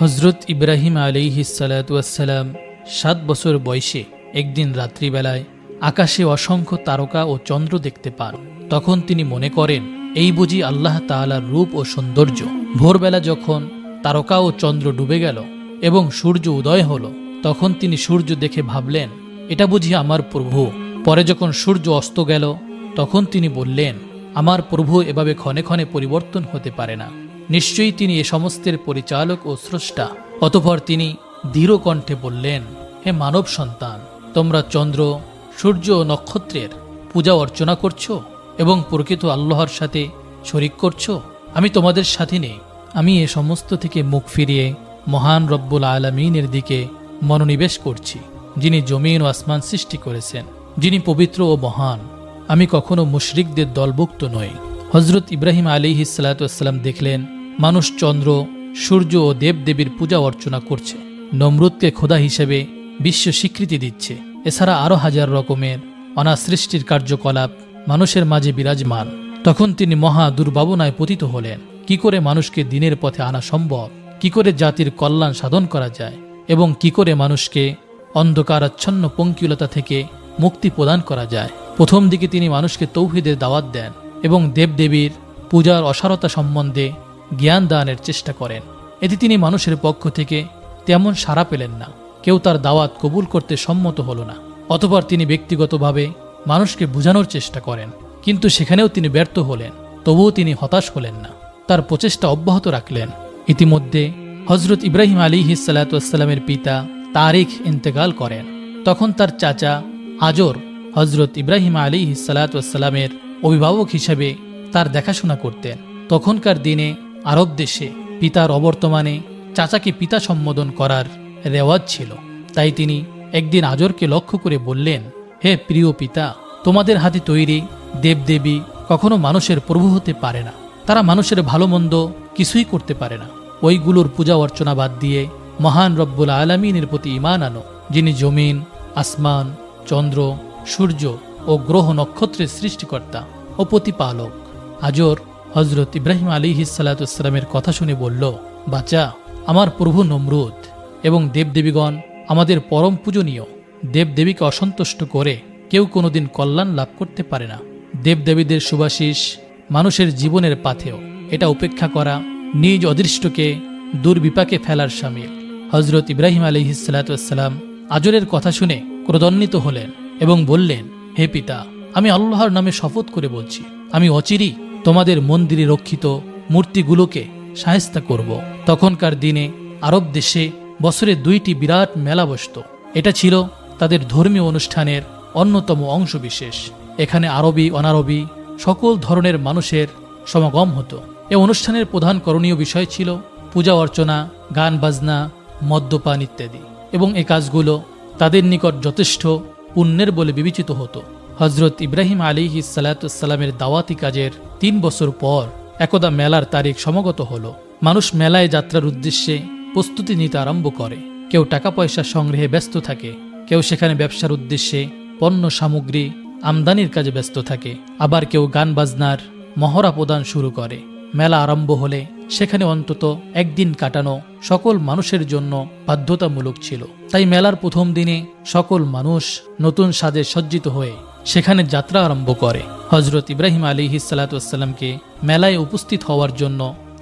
হজরত ইব্রাহিম আলিহি সালাতাম সাত বছর বয়সে একদিন রাত্রিবেলায় আকাশে অসংখ্য তারকা ও চন্দ্র দেখতে পান। তখন তিনি মনে করেন, এই বুঝি আল্লাহ তাআলার রূপ ও সৌন্দর্য। ভোরবেলা যখন তারকা ও চন্দ্র ডুবে গেল এবং সূর্য উদয় হল, তখন তিনি সূর্য দেখে ভাবলেন, এটা বুঝি আমার প্রভু। পরে যখন সূর্য অস্ত গেল, তখন তিনি বললেন, আমার প্রভু এভাবে ক্ষণে ক্ষণে পরিবর্তন হতে পারে না। নিশ্চয়ই তিনি এ সমস্তের পরিচালক ও স্রষ্টা। অতঃপর তিনি দৃঢ় কণ্ঠে বললেন, হে মানব সন্তান, তোমরা চন্দ্র, সূর্য ও নক্ষত্রের পূজা অর্চনা করছ এবং প্রকৃত আল্লাহর সাথে শরিক করছ? আমি তোমাদের সাথে নেই। আমি এ সমস্ত থেকে মুখ ফিরিয়ে মহান রব্বুল আলমিনের দিকে মনোনিবেশ করছি, যিনি জমিন ও আসমান সৃষ্টি করেছেন, যিনি পবিত্র ও মহান। আমি কখনো মুশরিকদের দলভুক্ত নই। হজরত ইব্রাহিম আলী সালাতাম দেখলেন মানুষ চন্দ্র, সূর্য ও দেবদেবীর পূজা অর্চনা করছে। নমরুদকে খোদা হিসেবে বিশ্ব স্বীকৃতি দিচ্ছে। এছাড়া আরও হাজার রকমের অনাসৃষ্টির কার্যকলাপ মানুষের মাঝে বিরাজমান। তখন তিনি মহা দুর্ভাবনায় পতিত হলেন। কি করে মানুষকে দিনের পথে আনা সম্ভব? কি করে জাতির কল্যাণ সাধন করা যায়? এবং কি করে মানুষকে অন্ধকারাচ্ছন্ন পঙ্কিলতা থেকে মুক্তি প্রদান করা যায়? প্রথম দিকে তিনি মানুষকে তৌহিদের দাওয়াত দেন এবং দেবদেবীর পূজার অসারতা সম্বন্ধে জ্ঞান দানের চেষ্টা করেন। এতে তিনি মানুষের পক্ষ থেকে তেমন সাড়া পেলেন না। কেউ তার দাওয়াত কবুল করতে সম্মত হল না। অতপর তিনি ব্যক্তিগতভাবে মানুষকে বোঝানোর চেষ্টা করেন। কিন্তু সেখানেও তিনি ব্যর্থ হলেন। তবুও তিনি হতাশ হলেন না। তার প্রচেষ্টা অব্যাহত রাখলেন। ইতিমধ্যে হজরত ইব্রাহিম আলী হিসালাতামের পিতা তারিখ ইন্তেকাল করেন। তখন তার চাচা আজর হজরত ইব্রাহিম আলী হিসালাতামের অভিভাবক হিসেবে তার দেখাশোনা করতেন। তখনকার দিনে আরব দেশে পিতার অবর্তমানে চাচাকে পিতা সম্বোধন করার রেওয়াজ ছিল। তাই তিনি একদিন আজরকে লক্ষ্য করে বললেন, হে প্রিয় পিতা, তোমাদের হাতে তৈরি দেবদেবী কখনো মানুষের প্রভু হতে পারে না। তারা মানুষের ভালো মন্দ কিছুই করতে পারে না। ওইগুলোর পূজা অর্চনা বাদ দিয়ে মহান রব্বুল আলমিনের প্রতি ইমান আনো, যিনি জমিন, আসমান, চন্দ্র, সূর্য ও গ্রহ নক্ষত্রের সৃষ্টিকর্তা ও প্রতিপালক। আজর হজরত ইব্রাহিম আলী হিসালাতামের কথা শুনে বলল, বাচ্চা, আমার প্রভু নমরুদ এবং দেবদেবীগণ আমাদের পরম পূজনীয়। দেবদেবীকে অসন্তুষ্ট করে কেউ কোনোদিন কল্যাণ লাভ করতে পারে না। দেবদেবীদের সুবাসিস মানুষের জীবনের পাথেও এটা উপেক্ষা করা নিজ অদৃষ্টকে দুর্বিপাকে ফেলার সামিল। হজরত ইব্রাহিম আলী হিসালাতাম আজরের কথা শুনে ক্রোধান্বিত হলেন এবং বললেন, হে পিতা, আমি আল্লাহর নামে শপথ করে বলছি, আমি অচিরই তোমাদের মন্দিরে রক্ষিত মূর্তিগুলোকে সাহেস্তা করব। তখনকার দিনে আরব দেশে বছরে দুইটি বিরাট মেলা বসত। এটা ছিল তাদের ধর্মীয় অনুষ্ঠানের অন্যতম অংশবিশেষ। এখানে আরবি, অনারবি সকল ধরনের মানুষের সমাগম হতো। এ অনুষ্ঠানের প্রধান করণীয় বিষয় ছিল পূজা অর্চনা, গান বাজনা, মদ্যপান ইত্যাদি। এবং এ কাজগুলো তাদের নিকট যথেষ্ট পুণ্যের বলে বিবেচিত হতো। হজরত ইব্রাহিম আলী সালাতামের দাওয়াতি কাজের তিন বছর পর একদা মেলার তারিখ সমাগত হল। মানুষ মেলায় যাত্রার উদ্দেশ্যে প্রস্তুতি নিতে আরম্ভ করে। কেউ টাকা পয়সা সংগ্রহে ব্যস্ত থাকে, কেউ সেখানে ব্যবসার উদ্দেশ্যে পণ্য সামগ্রী আমদানির কাজে ব্যস্ত থাকে, আবার কেউ গান বাজনার মহড়া প্রদান শুরু করে। মেলা আরম্ভ হলে সেখানে অন্তত একদিন কাটানো সকল মানুষের জন্য বাধ্যতামূলক ছিল। তাই মেলার প্রথম দিনে সকল মানুষ নতুন সাজে সজ্জিত হয়ে সেখানে যাত্রা আরম্ভ করে। হজরত ইব্রাহিম আলী হিসালাতামকে মেলায় উপস্থিত হওয়ার জন্য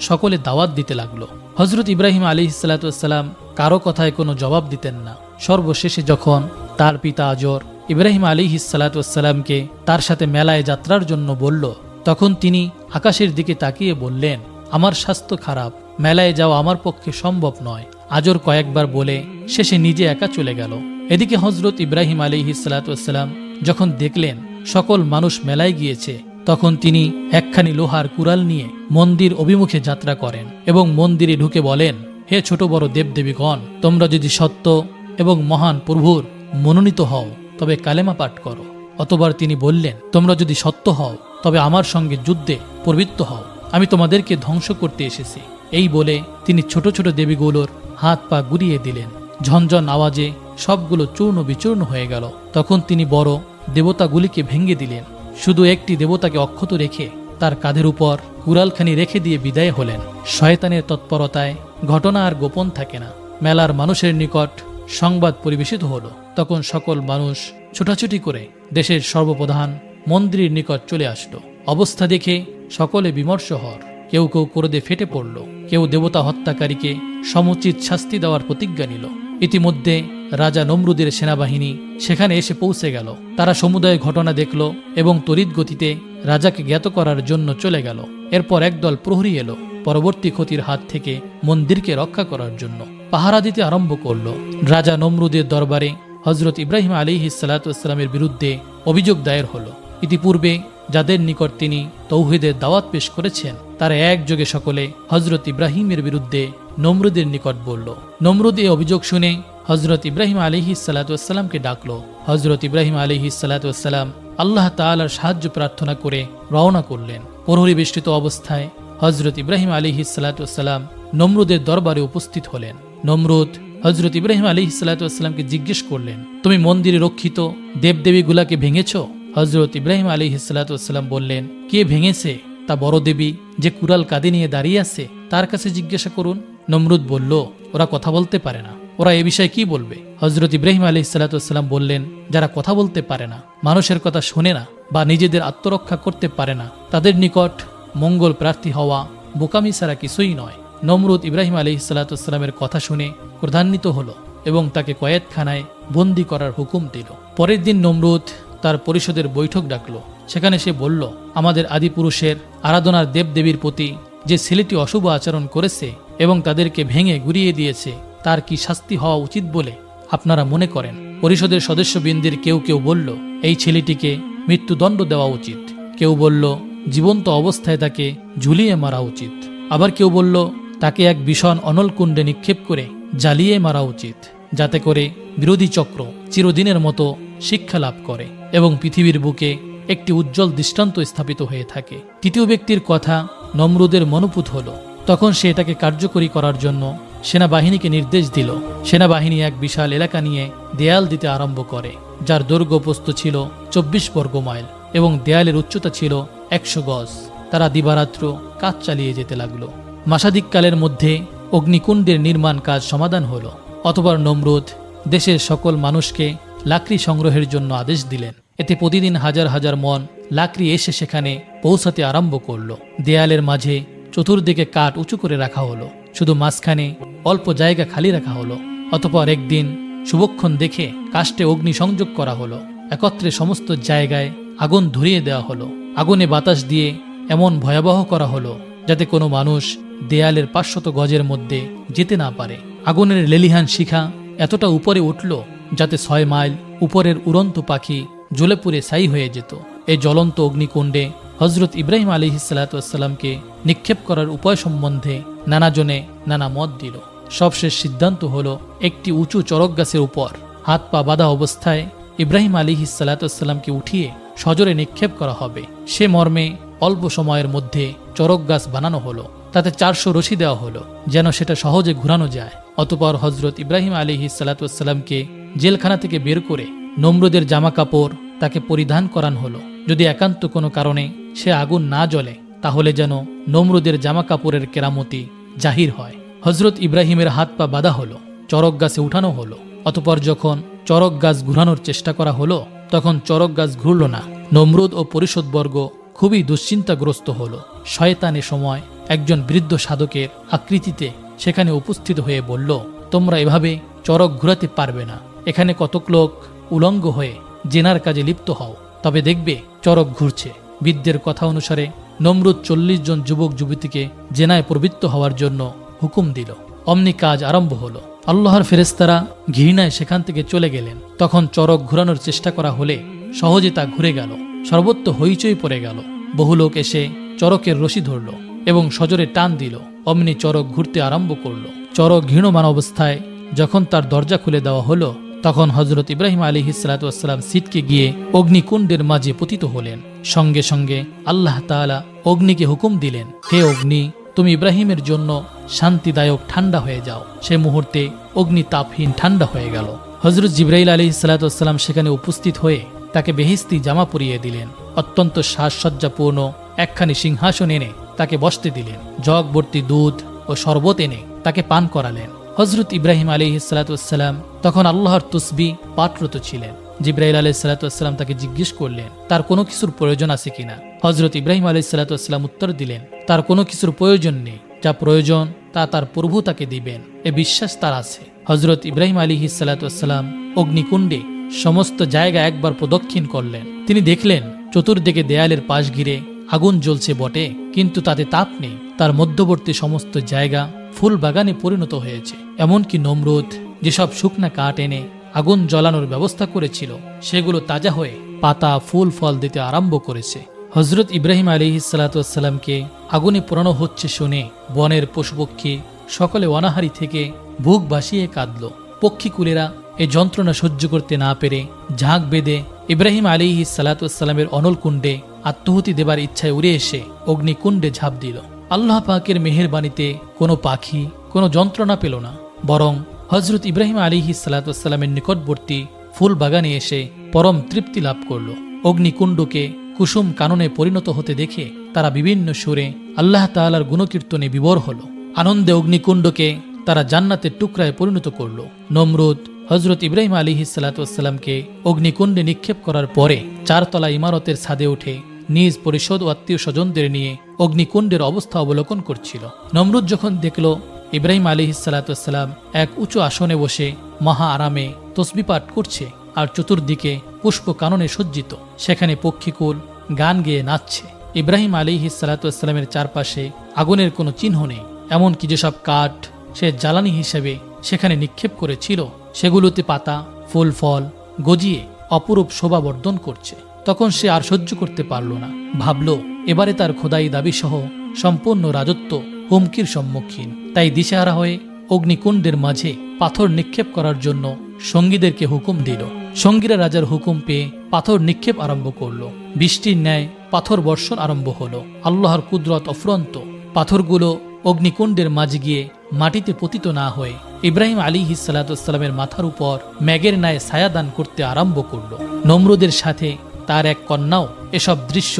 সকলে দাওয়াত দিতে লাগল। হজরত ইব্রাহিম আলী হিসালাতাম কারও কথায় কোনো জবাব দিতেন না। সর্বশেষে যখন তার পিতা আজর ইব্রাহিম আলী হিসালাতামকে তার সাথে মেলায় যাত্রার জন্য বলল, তখন তিনি আকাশের দিকে তাকিয়ে বললেন, আমার স্বাস্থ্য খারাপ, মেলায় যাওয়া আমার পক্ষে সম্ভব নয়। আজর কয়েকবার বলে শেষে নিজে একা চলে গেল। এদিকে হজরত ইব্রাহিম আলী হিসালাতাম যখন দেখলেন সকল মানুষ মেলায় গিয়েছে, তখন তিনি একখানি লোহার কুড়াল নিয়ে মন্দির অভিমুখে যাত্রা করেন এবং মন্দিরে ঢুকে বলেন, হে ছোট বড় দেবদেবীগণ, তোমরা যদি সত্য এবং মহান প্রভুর মনোনীত হও, তবে কালেমা পাঠ করো। অতবার তিনি বললেন, তোমরা যদি সত্য হও, তবে আমার সঙ্গে যুদ্ধে প্রবৃত্ত হও। আমি তোমাদেরকে ধ্বংস করতে এসেছি। এই বলে তিনি ছোট ছোট দেবীগুলোর হাত পা গুড়িয়ে দিলেন। ঝনঝন আওয়াজে সবগুলো চূর্ণ বিচূর্ণ হয়ে গেল। তখন তিনি বড় দেবতাগুলিকে ভেঙে দিলেন। শুধু একটি দেবতাকে অক্ষত রেখে তার কাঁধের উপর কুড়ালখানি রেখে দিয়ে বিদায় হলেন। শয়তানের তৎপরতায় ঘটনা আর গোপন থাকে না। মেলার মানুষের নিকট সংবাদ পরিবেশিত হলো। তখন সকল মানুষ ছোটাছুটি করে দেশের সর্বপ্রধান মন্দিরের নিকট চলে আসলো। অবস্থা দেখে সকলে বিমর্ষ হর কেউ কেউ ক্রোধে ফেটে পড়ল। কেউ দেবতা হত্যাকারীকে সমুচিত শাস্তি দেওয়ার প্রতিজ্ঞা নিল। ইতিমধ্যে রাজা নমরুদের সেনাবাহিনী সেখানে এসে পৌঁছে গেল। তারা সমুদায় ঘটনা দেখল এবং তড়িৎ গতিতে রাজাকে জ্ঞাত করার জন্য চলে গেল। এরপর একদল প্রহরী এলো পরবর্তী ক্ষতির হাত থেকে মন্দিরকে রক্ষা করার জন্য। পাহারা দিতে আরম্ভ করল। রাজা নমরুদের দরবারে হজরত ইব্রাহিম আলী সালাতামের বিরুদ্ধে অভিযোগ দায়ের হলো। ইতিপূর্বে যাদের নিকট তিনি তৌহিদের দাওয়াত পেশ করেছেন, তারা একযোগে সকলে হজরত ইব্রাহিমের বিরুদ্ধে নমরুদের নিকট বলল, নমরুদ এ অভিযোগ শুনে হজরত ইব্রাহিম আলিহি সালাতামকে ডাকল। হজরত ইব্রাহিম আলিহি সালাতাম আল্লাহ তালার সাহায্য প্রার্থনা করে রওনা করলেন। প্রহরী বেষ্টিত অবস্থায় হজরত ইব্রাহিম আলিহি সালাতাম নমরুদের দরবারে উপস্থিত হলেন। নমরুদ হজরত ইব্রাহিম আলী সালাতামকে জিজ্ঞেস করলেন, তুমি মন্দিরে রক্ষিত দেবদেবীগুলাকে ভেঙেছ? হজরত ইব্রাহিম আলী সালাতাম বললেন, কে ভেঙেছে? তা বড় দেবী যে কুড়াল কাঁদে নিয়ে দাঁড়িয়ে আছে, তার কাছে জিজ্ঞাসা করুন। নমরুদ বলল, ওরা কথা বলতে পারে না। ওরা এ বিষয়ে কি বলবে? হজরত ইব্রাহিম আলী সালাতাম বললেন, যারা কথা বলতে পারে না, মানুষের কথা শোনে না বা নিজেদের আত্মরক্ষা করতে পারে না, তাদের নিকট মঙ্গল প্রার্থী হওয়া বোকামি ছাড়া কিছুই নয়। নমরুদ ইব্রাহিম আলী সাল্লাতামের কথা শুনে ক্রধান্বিত হল এবং তাকে কয়েদখানায় বন্দি করার হুকুম দিল। পরের দিন নমরুদ তার পরিষদের বৈঠক ডাকল। সেখানে সে বলল, আমাদের আদিপুরুষের আরাধনার দেবদেবীর প্রতি যে ছেলেটি অশুভ আচরণ করেছে এবং তাদেরকে ভেঙে গুড়িয়ে দিয়েছে, তার কি শাস্তি হওয়া উচিত বলে আপনারা মনে করেন? পরিষদের সদস্যবৃন্দের কেউ কেউ বলল, এই ছেলেটিকে মৃত্যুদণ্ড দেওয়া উচিত। কেউ বলল, জীবন্ত অবস্থায় তাকে ঝুলিয়ে মারা উচিত। আবার কেউ বলল, তাকে এক ভীষণ অনলকুণ্ডে নিক্ষেপ করে জ্বালিয়ে মারা উচিত, যাতে করে বিরোধী চক্র চিরদিনের মতো শিক্ষা লাভ করে এবং পৃথিবীর বুকে একটি উজ্জ্বল দৃষ্টান্ত স্থাপিত হয়ে থাকে। তৃতীয় ব্যক্তির কথা নমরুদের মনোপুত হল। তখন সে এটাকে কার্যকরী করার জন্য সেনাবাহিনীকে নির্দেশ দিল। সেনাবাহিনী এক বিশাল এলাকা নিয়ে দেয়াল দিতে আরম্ভ করে, যার দৈর্ঘ্য প্রস্থ ছিল চব্বিশ বর্গ মাইল এবং দেয়ালের উচ্চতা ছিল একশো গজ। তারা দিবারাত্র কাজ চালিয়ে যেতে লাগল। মাসাদিককালের মধ্যে অগ্নিকুণ্ডের নির্মাণ কাজ সমাধান হলো, অতবার নমরুদ দেশের সকল মানুষকে লাকড়ি সংগ্রহের জন্য আদেশ দিলেন। এতে প্রতিদিন হাজার হাজার মন লাকড়ি এসে সেখানে পৌঁছাতে আরম্ভ করল। দেয়ালের মাঝে চতুর্দিকে কাঠ উঁচু করে রাখা হলো। শুধু মাঝখানে অল্প জায়গা খালি রাখা হলো। অতপর একদিন শুভক্ষণ দেখে কাষ্টে অগ্নি সংযোগ করা হলো। একত্রে সমস্ত জায়গায় আগুন ধরিয়ে দেওয়া হলো। আগুনে বাতাস দিয়ে এমন ভয়াবহ করা হলো যাতে কোনো মানুষ দেয়ালের পাঁচশত গজের মধ্যে যেতে না পারে। আগুনের লেলিহান শিখা এতটা উপরে উঠল যাতে ছয় মাইল উপরের উড়ন্ত পাখি জ্বলে পুড়ে ছাই হয়ে যেত। এই জ্বলন্ত অগ্নিকুণ্ডে হজরত ইব্রাহিম আলী সাল্লাতামকে নিক্ষেপ করার উপায় সম্বন্ধে নানাজনে নানা মত দিল। সবশেষ সিদ্ধান্ত হলো একটি উঁচু চরক গাছের উপর হাত পা বাঁধা অবস্থায় ইব্রাহিম আলী সাল্লাতামকে উঠিয়ে সজরে নিক্ষেপ করা হবে। সে মর্মে অল্প সময়ের মধ্যে চরক গাছ বানানো হলো। তাতে চারশো রশি দেওয়া হলো, যেন সেটা সহজে ঘুরানো যায়। অতপর হজরত ইব্রাহিম আলী সাল্লাতামকে জেলখানা থেকে বের করে নম্রদের জামা কাপড় তাকে পরিধান করান হলো। যদি একান্ত কোনো কারণে সে আগুন না জ্বলে, তাহলে যেন নমরুদের জামা কাপড়ের কেরামতি জাহির হয়। হজরত ইব্রাহিমের হাত পা বাঁধা হলো, চরক গাছে উঠানো হলো, অতপর যখন চরক গাছ ঘুরানোর চেষ্টা করা হলো, তখন চরক গাছ ঘুরল না। নমরুদ ও পরিষদবর্গ খুবই দুশ্চিন্তাগ্রস্ত হলো। শয়তানে সময় একজন বৃদ্ধ সাধকের আকৃতিতে সেখানে উপস্থিত হয়ে বলল, তোমরা এভাবে চরক ঘুরাতে পারবে না। এখানে কতক লোক উলঙ্গ হয়ে জেনার কাজে লিপ্ত হও, তবে দেখবে চরক ঘুরছে। বিদ্যের কথা অনুসারে নমরুদ চল্লিশ জন যুবক যুবতীকে জেনায় প্রবৃত্ত হওয়ার জন্য হুকুম দিল। অমনি কাজ আরম্ভ হলো। আল্লাহর ফেরেস্তারা ঘৃণায় সেখান থেকে চলে গেলেন। তখন চরক ঘুরানোর চেষ্টা করা হলে সহজে তা ঘুরে গেল। সর্বত্র হইচই পড়ে গেল। বহু লোক এসে চরকের রশি ধরল এবং সজরে টান দিল। অমনি চরক ঘুরতে আরম্ভ করল। চরক ঘৃণমান অবস্থায় যখন তার দরজা খুলে দেওয়া হলো তখন হজরত ইব্রাহিম আলী হিসালাতাম সিটকে গিয়ে অগ্নিকুণ্ডের মাঝে পতিত হলেন। সঙ্গে সঙ্গে আল্লাহ তাআলা অগ্নিকে হুকুম দিলেন, হে অগ্নি, তুমি ইব্রাহিমের জন্য শান্তিদায়ক ঠান্ডা হয়ে যাও। সে মুহূর্তে অগ্নি তাপহীন ঠান্ডা হয়ে গেল। হজরত জিব্রাইল আলী সালাতাম সেখানে উপস্থিত হয়ে তাকে বেহিস্তি জামা পরিয়ে দিলেন। অত্যন্ত সাজসজ্জাপূর্ণ একখানি সিংহাসন এনে তাকে বসতে দিলেন। জগ দুধ ও শরবত এনে তাকে পান করালেন। হজরত ইব্রাহিম আলী সালাতাম তখন আল্লাহর তুসবি পাঠরত ছিলেন। জিব্রাহিল আলহ সালাতাম তাকে জিজ্ঞেস করলেন, তার কোনো কিছুর প্রয়োজন আছে কিনা? হজরত ইব্রাহিম আলহ সালাতাম উত্তর দিলেন, তার কোনো কিছুর প্রয়োজন নেই। যা প্রয়োজন, তা তার প্রভু তাকে দিবেন। এ বিশ্বাস তার আছে। হজরত ইব্রাহিম আলী সালাতাম অগ্নিকুণ্ডে সমস্ত জায়গা একবার প্রদক্ষিণ করলেন। তিনি দেখলেন, চতুর্দিকে দেয়ালের পাশ ঘিরে আগুন জ্বলছে বটে, কিন্তু তাতে তাপ নেই। তার মধ্যবর্তী সমস্ত জায়গা ফুল বাগানে পরিণত হয়েছে। এমনকি নমরুদ যেসব শুকনা কাঠ এনে আগুন জ্বলানোর ব্যবস্থা করেছিল, সেগুলো তাজা হয়ে পাতা, ফুল, ফল দিতে আরম্ভ করেছে। হজরত ইব্রাহিম আলী সালাতামকে আগুনে পোড়ানো হচ্ছে শুনে বনের পশুপক্ষী সকলে অনাহারি থেকে বুক বাসিয়ে কাঁদল। পক্ষীকুলেরা এই যন্ত্রণা সহ্য করতে না পেরে ঝাঁক বেঁধে ইব্রাহিম আলী সালাতামের অনল কুণ্ডে আত্মহুতি দেবার ইচ্ছায় উড়ে এসে অগ্নিকুণ্ডে ঝাঁপ দিল। আল্লাহ পাকের মেহেরবাণীতে কোনো পাখি, কোনো যন্ত্রণা পেল না। বরং হজরত ইব্রাহিম আলী সালাতামের নিকটবর্তী ফুল বাগানে এসে পরম তৃপ্তি লাভ করল। অগ্নিকুণ্ডকে কুসুম কাননে পরিণত হতে দেখে তারা বিভিন্ন সুরে আল্লাহ তালার গুণকীর্তনে বিবর হল। আনন্দে অগ্নিকুণ্ডকে তারা জান্নাতের টুকরায় পরিণত করল। নমরুদ হজরত ইব্রাহিম আলী সালাতামকে অগ্নিকুণ্ডে নিক্ষেপ করার পরে চারতলা ইমারতের ছাদে উঠে নিজ পরিষদ ও আত্মীয় স্বজনদের নিয়ে অগ্নিকুণ্ডের অবস্থা অবলোকন করছিল। নমরুদ যখন দেখল, ইব্রাহিম আলী সালাতাম এক উঁচু আসনে বসে মহা আরামে তসবি পাঠ করছে আর চতুর্দিকে পুষ্প কাননে সজ্জিত। সেখানে পক্ষীকুল গান গেয়ে নাচছে। ইব্রাহিম আলী সালাতামের চারপাশে আগুনের কোনো চিহ্ন নেই। এমনকি যেসব কাঠ সে জ্বালানি হিসেবে সেখানে নিক্ষেপ করেছিল, সেগুলোতে পাতা, ফুল, ফল গজিয়ে অপরূপ শোভাবর্ধন করছে। তখন সে আর সহ্য করতে পারল না। ভাবল এবারে তার খোদাই দাবি সহ সম্পূর্ণ রাজত্ব হুমকির সম্মুখীন। তাই দিশেহারা হয়ে অগ্নিকুণ্ডের মাঝে পাথর নিক্ষেপ করার জন্য সঙ্গীদেরকে হুকুম দিল। সঙ্গীরা রাজার হুকুম পেয়ে পাথর নিক্ষেপ আরম্ভ করল। বৃষ্টির ন্যায় পাথর বর্ষণ আরম্ভ হলো। আল্লাহর কুদরত অফুরন্ত। পাথরগুলো অগ্নিকুণ্ডের মাঝে গিয়ে মাটিতে পতিত না হয়ে ইব্রাহিম আলী হিসালাতামের মাথার উপর ম্যাগের ন্যায় ছায়াদান করতে আরম্ভ করল। নমরুদের সাথে তার এক কন্যাও এসব দৃশ্য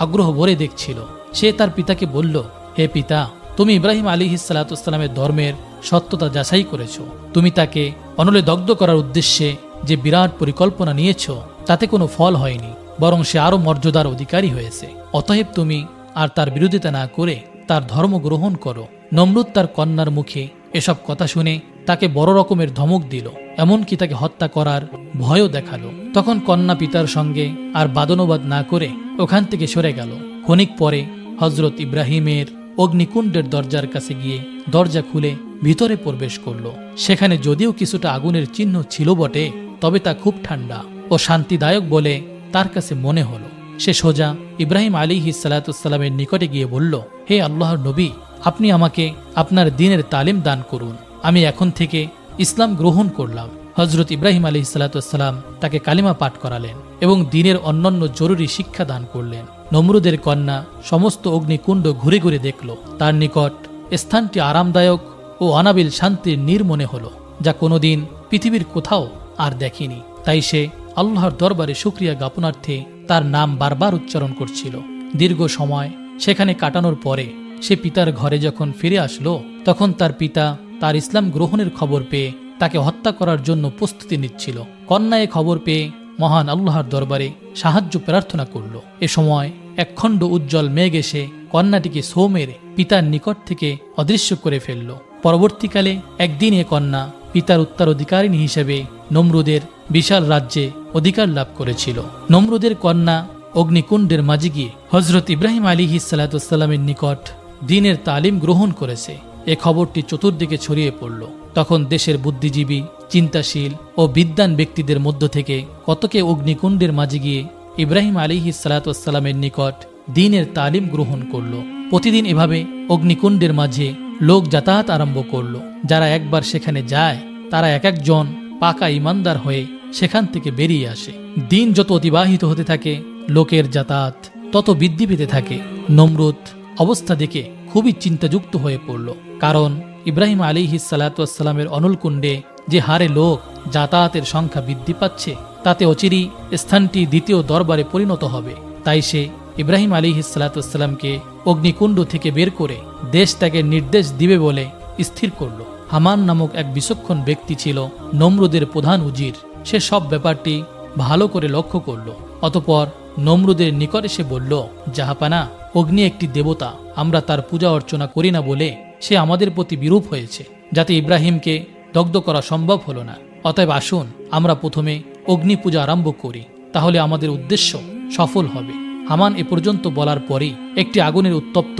আগ্রহ ভরে দেখছিল। সে তার পিতাকে বলল, হে পিতা, তুমি ইব্রাহিম আলী হিসালাতামের ধর্মের সত্যতা যাচাই করেছ। তুমি তাকে অনলে দগ্ধ করার উদ্দেশ্যে যে বিরাট পরিকল্পনা নিয়েছ, তাতে কোনো ফল হয়নি, বরং সে আরও মর্যাদার অধিকারী হয়েছে। অতএব তুমি আর তার বিরোধিতা না করে তার ধর্ম গ্রহণ করো। নমরুদ তার কন্যার মুখে এসব কথা শুনে তাকে বড় রকমের ধমক দিল, এমনকি তাকে হত্যা করার ভয়ও দেখাল। তখন কন্যা পিতার সঙ্গে আর বাদনবাদ না করে ওখান থেকে সরে গেল। ক্ষণিক পরে হজরত ইব্রাহিমের অগ্নিকুণ্ডের দরজার কাছে গিয়ে দরজা খুলে ভিতরে প্রবেশ করল। সেখানে যদিও কিছুটা আগুনের চিহ্ন ছিল বটে, তবে তা খুব ঠান্ডা ও শান্তিদায়ক বলে তার কাছে মনে হলো। সে সোজা ইব্রাহিম আলী সালাতামের নিকটে গিয়ে বলল, হে আল্লাহর নবী আপনি আমাকে আপনার দিনের তালিম দান করুন। আমি এখন থেকে ইসলাম গ্রহণ করলাম। হজরত ইব্রাহিম আলী সালাতাম তাকে কালিমা পাঠ করালেন এবং দিনের অন্যান্য জরুরি শিক্ষা দান করলেন। নমরুদের কন্যা সমস্ত অগ্নিকুণ্ড ঘুরে ঘুরে দেখল। তার নিকট স্থানটি আরামদায়ক ও অনাবিল শান্তির নির্মনে মনে হলো, যা কোনোদিন পৃথিবীর কোথাও আর দেখেনি। তাই সে আল্লাহর দরবারে সুক্রিয়া জ্ঞাপনার্থে তার নাম বারবার উচ্চারণ করছিল। দীর্ঘ সময় সেখানে কাটানোর পরে সে পিতার ঘরে যখন ফিরে আসলো, তখন তার পিতা তার ইসলাম গ্রহণের খবর পেয়ে তাকে হত্যা করার জন্য প্রস্তুতি নিচ্ছিল। কন্যা এ খবর পেয়ে মহান আল্লাহর দরবারে সাহায্য প্রার্থনা করল। এ সময় একখণ্ড উজ্জ্বল মেঘ এসে কন্যাটিকে সো মেরে পিতার নিকট থেকে অদৃশ্য করে ফেলল। পরবর্তীকালে একদিন এ কন্যা পিতার উত্তরাধিকারিণী হিসেবে নমরুদের বিশাল রাজ্যে অধিকার লাভ করেছিল। নমরুদের কন্যা অগ্নিকুণ্ডের মাঝে গিয়ে হজরত ইব্রাহিম আলী সালাতামের নিকট দিনের তালিম গ্রহণ করেছে। এ খবরটি চতুর্দিকে ছড়িয়ে পড়ল। তখন দেশের বুদ্ধিজীবী, চিন্তাশীল ও বিদ্যান ব্যক্তিদের মধ্য থেকে কতকে অগ্নিকুণ্ডের মাঝে গিয়ে ইব্রাহিম আলী সালাতামের নিকট দিনের তালিম গ্রহণ করল। প্রতিদিন এভাবে অগ্নিকুণ্ডের মাঝে লোক যাতায়াত আরম্ভ করল। যারা একবার সেখানে যায়, তারা এক একজন পাকা ইমানদার হয়ে সেখান থেকে বেরিয়ে আসে। দিন যত অতিবাহিত হতে থাকে, লোকের যাতায়াত তত বৃদ্ধি পেতে থাকে। নমরুদ অবস্থা দেখে খুবই চিন্তাযুক্ত হয়ে পড়ল। কারণ ইব্রাহিম আলী সালাতামের অনলকুণ্ডে যে হারে লোক যাতায়াতের সংখ্যা বৃদ্ধি পাচ্ছে, তাতে অচিরি স্থানটি দ্বিতীয় দরবারে পরিণত হবে। তাই সে ইব্রাহিম আলী হিসালাতামকে অগ্নিকুণ্ড থেকে বের করে দেশ তাকে নির্দেশ দিবে বলে স্থির করল। হামান নামক এক বিচক্ষণ ব্যক্তি ছিল, নমরুদের প্রধান উজির। সে সব ব্যাপারটি ভালো করে লক্ষ্য করল। অতপর নমরুদের নিকট এসে বলল জাহাপানা অগ্নি একটি দেবতা, আমরা তার পূজা অর্চনা করি না বলে সে আমাদের প্রতি বিরূপ হয়েছে, যাতে ইব্রাহিমকে দগ্ধ করা সম্ভব হলো না। অতএব আসুন, আমরা প্রথমে অগ্নি পূজা আরম্ভ করি, তাহলে আমাদের উদ্দেশ্য সফল হবে। হামান এ পর্যন্ত বলার পরই একটি আগুনের উত্তপ্ত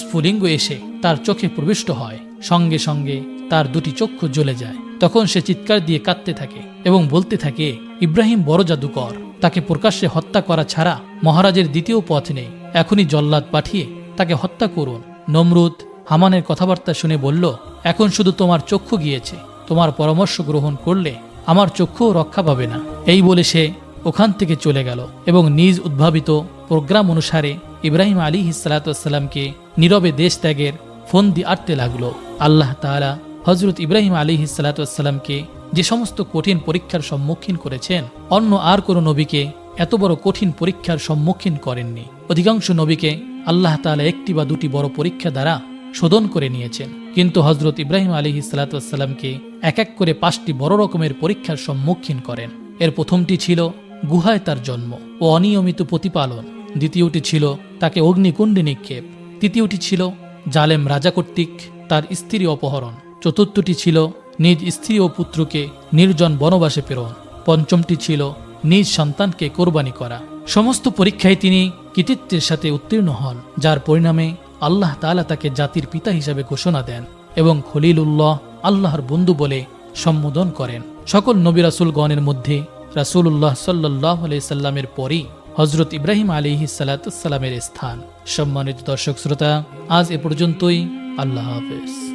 স্ফুলিঙ্গ এসে তার চোখে প্রবিষ্ট হয়, সঙ্গে সঙ্গে তার দুটি চক্ষু জ্বলে যায়। তখন সে চিৎকার দিয়ে কাঁদতে থাকে এবং বলতে থাকে, ইব্রাহিম বড় জাদুকর। তাকে প্রকাশ্যে হত্যা করা ছাড়া মহারাজের দ্বিতীয় পথ নেই। এখনই জল্লাদ পাঠিয়ে তাকে হত্যা করুন। নমরুদ হামানের কথাবার্তা শুনে বলল, এখন শুধু তোমার চক্ষু গিয়েছে। তোমার পরামর্শ গ্রহণ করলে আমার চক্ষুও রক্ষা পাবে না। এই বলে সে ওখান থেকে চলে গেল এবং নিজ উদ্ভাবিত প্রোগ্রাম অনুসারে ইব্রাহিম আলী হিসালাতামকে নীরবে দেশ ত্যাগের ফন্দি আটতে লাগল। আল্লাহ তাআলা হজরত ইব্রাহিম আলী হিসালাতামকে যে সমস্ত কঠিন পরীক্ষার সম্মুখীন করেছেন, অন্য আর কোনো নবীকে এত বড় কঠিন পরীক্ষার সম্মুখীন করেননি। অধিকাংশ নবীকে আল্লাহ তাআলা একটি বা দুটি বড় পরীক্ষা দ্বারা শোধন করে নিয়েছেন। কিন্তু হজরত ইব্রাহিম আলী হিসালাতামকে এক এক করে পাঁচটি বড় রকমের পরীক্ষার সম্মুখীন করেন। এর প্রথমটি ছিল গুহায় তার জন্ম ও অনিয়মিত প্রতিপালন। দ্বিতীয়টি ছিল তাকে অগ্নিকুণ্ডে নিক্ষেপ। তৃতীয়টি ছিল জালেম রাজা কর্তৃক তার স্ত্রী অপহরণ। চতুর্থটি ছিল নিজ স্ত্রী ও পুত্রকে নির্জন বনবাসে প্রেরণ পঞ্চমটি ছিল নিজ সন্তানকে কোরবানি করা। সমস্ত পরীক্ষায় তিনি কৃতিত্বের সাথে উত্তীর্ণ হন, যার পরিণামে আল্লাহ তালা তাকে জাতির পিতা হিসাবে ঘোষণা দেন এবং খলিল উল্লাহ আল্লাহর বন্ধু বলে সম্বোধন করেন। সকল নবী রাসুলগণের মধ্যে রাসুল্লাহ সাল্লাহ সাল্লামের পরই হজরত ইব্রাহিম আলী সালাতামের স্থান। সম্মানিত দর্শক শ্রোতা, আজ এ পর্যন্তই। আল্লাহ হাফেজ।